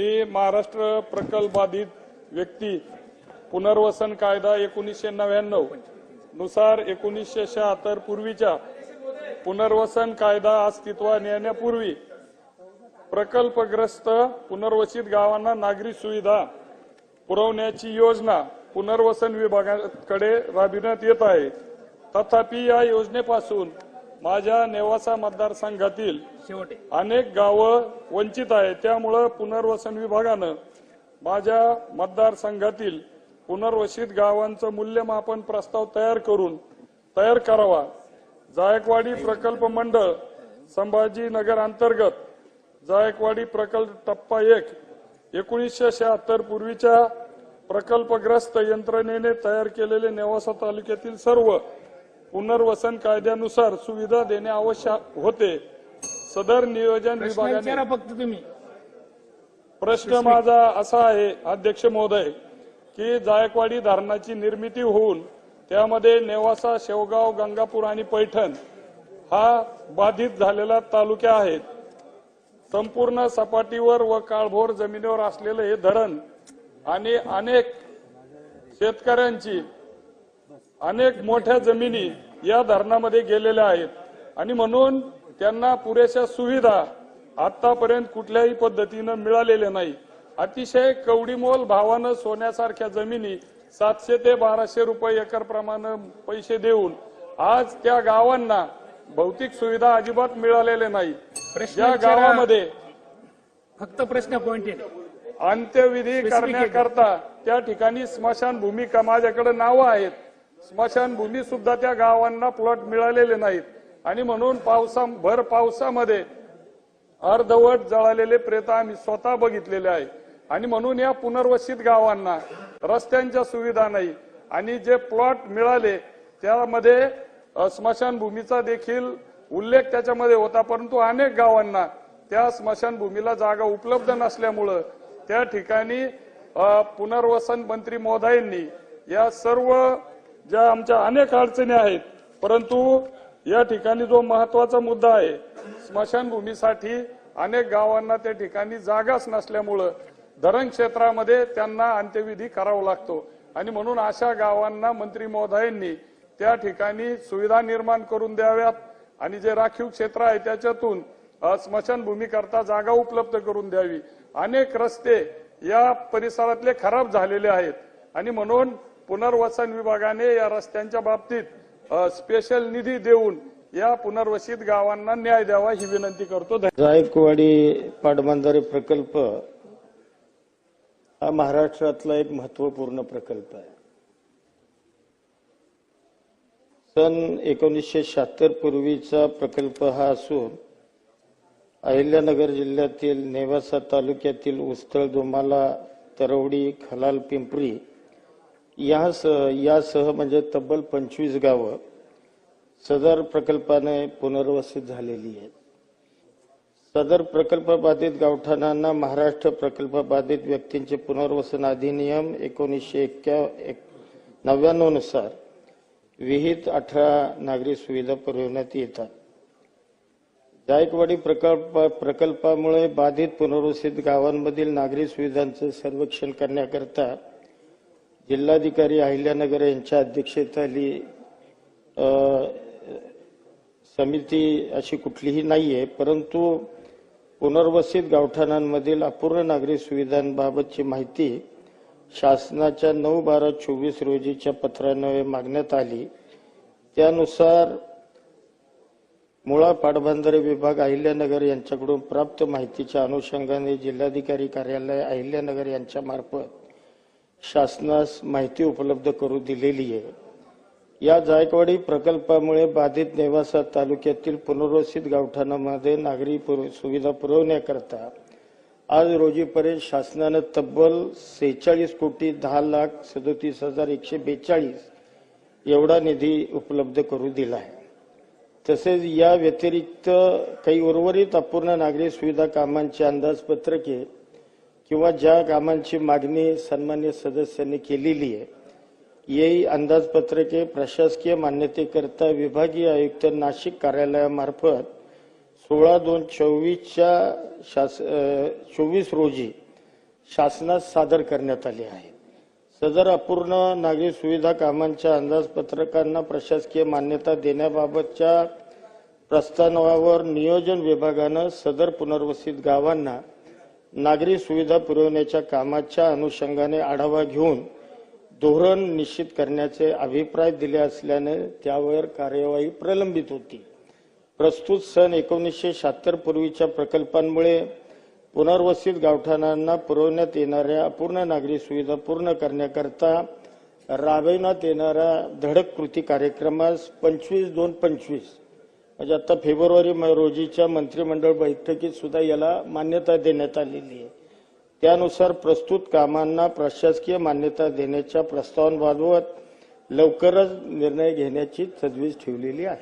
मी महाराष्ट्र प्रकल्पबाधित व्यक्ती पुनर्वसन कायदा एकोणीसशे नव्याण्णवनुसार एकोणीसशे शहात्तर पूर्वीच्या पुनर्वसन कायदा अस्तित्वात येण्यापूर्वी प्रकल्पग्रस्त पुनर्वसित गावांना नागरी सुविधा पुरवण्याची योजना पुनर्वसन विभागाकडे राबविण्यात येत आहे. तथापि या योजनेपासून माझ्या नेवासा मतदारसंघातील अनेक गावं वंचित आहे त्यामुळं पुनर्वसन विभागानं माझ्या मतदारसंघातील पुनर्वसित गावांचं मूल्यमापन प्रस्ताव तयार करून तयार करावा. जायकवाडी प्रकल्प मंडळ संभाजीनगर अंतर्गत जायकवाडी प्रकल्प टप्पा एक एकोणीसशे शहात्तर पूर्वीच्या प्रकल्पग्रस्त यंत्रणेने तयार केलेले नेवासा तालुक्यातील सर्व पुनर्वसन कायद्यानुसार सुविधा देणे आवश्यक होते. सदर नियोजन विभागाने फक्त तुम्ही. प्रश्न माझा असा आहे अध्यक्ष महोदय की जायकवाडी धरणाची निर्मिती होऊन त्यामध्ये नेवासा शेवगाव गंगापूर आणि पैठण हा बाधित झालेला तालुक्या आहेत. संपूर्ण सपाटीवर व काळभोर जमिनीवर असलेलं हे धरण आणि अनेक शेतकऱ्यांची अनेक मोठ्या जमिनी या धरणामध्ये गेलेल्या आहेत. आणि म्हणून त्यांना पुरेशा सुविधा आतापर्यंत कुठल्याही पद्धतीनं मिळालेल्या नाही. अतिशय कवडीमोल भावानं सोन्यासारख्या जमिनी सातशे ते बाराशे रुपये एकर प्रमाणे पैसे देऊन आज त्या गावांना भौतिक सुविधा अजिबात मिळालेल्या नाही. विचारा. गावामध्ये फक्त प्रश्न पॉइंटेड अंत्यविधी करण्याकरता त्या ठिकाणी स्मशानभूमी का माझ्याकडे नावं आहेत. स्मशानभूमी सुद्धा त्या गावांना प्लॉट मिळालेले नाहीत. आणि म्हणून पावसा भर पावसामध्ये अर्धवट जळालेले प्रेत आम्ही स्वतः बघितलेले आहे. आणि म्हणून या पुनर्वसित गावांना रस्त्यांच्या सुविधा नाही. आणि जे प्लॉट मिळाले त्यामध्ये स्मशानभूमीचा देखील उल्लेख त्याच्यामध्ये होता. परंतु अनेक गावांना त्या स्मशानभूमीला जागा उपलब्ध नसल्यामुळं त्या ठिकाणी पुनर्वसन मंत्री महोदयांनी या सर्व ज्या आमच्या अनेक अडचणी आहेत परंतु या ठिकाणी जो महत्त्वाचा मुद्दा आहे स्मशानभूमीसाठी अनेक गावांना त्या ठिकाणी जागाच नसल्यामुळं धरण क्षेत्रामध्ये त्यांना अंत्यविधी करावा लागतो. आणि म्हणून अशा गावांना मंत्री महोदयांनी त्या ठिकाणी सुविधा निर्माण करून द्याव्यात आणि जे राखीव क्षेत्र आहे त्याच्यातून स्मशानभूमीकरता जागा उपलब्ध करून द्यावी. अनेक रस्ते या परिसरातले खराब झालेले आहेत. आणि म्हणून पुनर्वसन विभागाने या रस्त्यांच्या बाबतीत स्पेशल निधी देऊन या पुनर्वसित गावांना न्याय द्यावा ही विनंती करतो. जायकवाडी पाटबंधारे प्रकल्प हा महाराष्ट्रातला एक महत्त्वपूर्ण प्रकल्प आहे. सन एकोणीसशे शहात्तर पूर्वीचा प्रकल्प हा असून अहिल्यानगर जिल्ह्यातील नेवासा तालुक्यातील उस्तळ दोमाला तरवडी खलाल पिंपरी यासह यासह म्हणजे तब्बल पंचवीस गावं सदर प्रकल्पाने पुनर्वसित झालेली आहेत. सदर प्रकल्प बाधित गावठाणांना महाराष्ट्र प्रकल्प बाधित व्यक्तींचे पुनर्वसन अधिनियम एकोणीसशे एक्क्या एक नव्याण्णवनुसार विहित अठरा नागरी सुविधा पुरवण्यात येतात. जायकवाडी प्रकल्प प्रकल्पामुळे बाधित पुनर्वसित गावांमधील नागरी सुविधांचे सर्वेक्षण करण्याकरता जिल्हाधिकारी अहिल्यानगर यांच्या अध्यक्षतेखाली समिती अशी कुठलीही नाहीये परंतु पुनर्वसित गावठाणांमधील अपूर्ण नागरी सुविधांबाबतची माहिती शासनाच्या नऊ बारा चोवीस रोजीच्या पत्रान्वये मागण्यात आली. त्यानुसार मुळा पाटबंधारे विभाग अहिल्यानगर यांच्याकडून प्राप्त माहितीच्या अनुषंगाने जिल्हाधिकारी कार्यालय अहिल्यानगर यांच्या मार्फत शासनास माहिती उपलब्ध करू दिलेली आहे. या जायकवाडी प्रकल्पामुळे बाधित नेवासा तालुक्यातील पुनर्वसित गावठाणामध्ये नागरी सुविधा पुरवण्याकरता आज रोजीपर्यंत शासनानं तब्बल सेहेचाळीस कोटी दहा लाख सदोतीस हजार एकशे बेचाळीस एवढा निधी उपलब्ध करू दिला आहे. तसेच या व्यतिरिक्त काही उर्वरित अपूर्ण नागरी सुविधा कामांची अंदाजपत्रके किंवा ज्या कामांची मागणी सन्मान्य सदस्यांनी केलेली आहे येई अंदाजपत्रके प्रशासकीय मान्यतेकरता विभागीय आयुक्त नाशिक कार्यालयामार्फत सोळा दोन चोवीसच्या शास चोवीस रोजी शासनास सादर करण्यात आले आहे. सदर अपूर्ण नागरी सुविधा कामांच्या अंदाजपत्रकांना प्रशासकीय मान्यता देण्याबाबतच्या प्रस्तावावर नियोजन विभागानं सदर पुनर्वसित गावांना नागरी सुविधा पुरवण्याच्या कामाच्या अनुषंगाने आढावा घेऊन धोरण निश्चित करण्याचे अभिप्राय दिले असल्याने त्यावर कार्यवाही प्रलंबित होती. प्रस्तुत सन एकोणीसशे शहात्तर पूर्वीच्या प्रकल्पांमुळे पुनर्वसित गावठाणांना पुरवण्यात येणाऱ्या अपूर्ण नागरी सुविधा पूर्ण करण्याकरता राबविण्यात येणाऱ्या धडक कृती कार्यक्रमास पंचवीस दोन पंचवीस म्हणजे आता फेब्रुवारी म- रोजीच्या मंत्रिमंडळ बैठकीत सुद्धा याला मान्यता देण्यात आलेली आहे. त्यानुसार प्रस्तुत कामांना प्रशासकीय मान्यता देण्याच्या प्रस्तावांबाबत लवकरच निर्णय घेण्याची तजवीज ठेवलेली आहे.